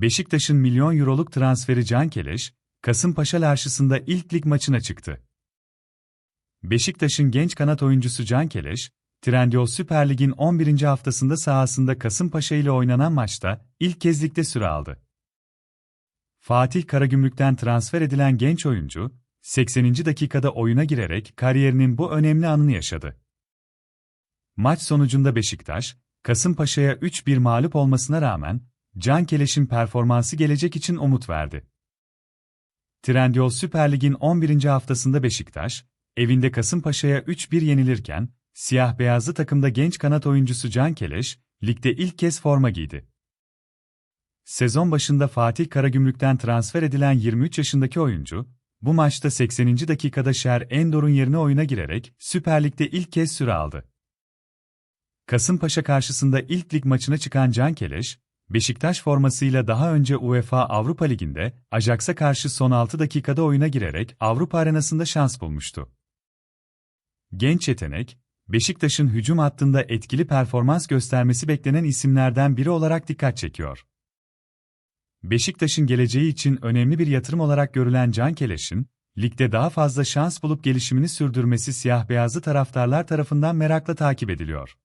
Beşiktaş'ın milyon euroluk transferi Can Keleş, Kasımpaşa karşısında ilk lig maçına çıktı. Beşiktaş'ın genç kanat oyuncusu Can Keleş, Trendyol Süper Lig'in 11. haftasında sahasında Kasımpaşa ile oynanan maçta ilk kez ligde süre aldı. Fatih Karagümrük'ten transfer edilen genç oyuncu, 80. dakikada oyuna girerek kariyerinin bu önemli anını yaşadı. Maç sonucunda Beşiktaş, Kasımpaşa'ya 3-1 mağlup olmasına rağmen, Can Keleş'in performansı gelecek için umut verdi. Trendyol Süper Lig'in 11. haftasında Beşiktaş, evinde Kasımpaşa'ya 3-1 yenilirken, siyah-beyazlı takımda genç kanat oyuncusu Can Keleş, ligde ilk kez forma giydi. Sezon başında Fatih Karagümrük'ten transfer edilen 23 yaşındaki oyuncu, bu maçta 80. dakikada Şer Endor'un yerine oyuna girerek Süper Lig'de ilk kez süre aldı. Kasımpaşa karşısında ilk lig maçına çıkan Can Keleş, Beşiktaş formasıyla daha önce UEFA Avrupa Ligi'nde Ajax'a karşı son 6 dakikada oyuna girerek Avrupa arenasında şans bulmuştu. Genç yetenek, Beşiktaş'ın hücum hattında etkili performans göstermesi beklenen isimlerden biri olarak dikkat çekiyor. Beşiktaş'ın geleceği için önemli bir yatırım olarak görülen Can Keleş'in, ligde daha fazla şans bulup gelişimini sürdürmesi siyah-beyazlı taraftarlar tarafından merakla takip ediliyor.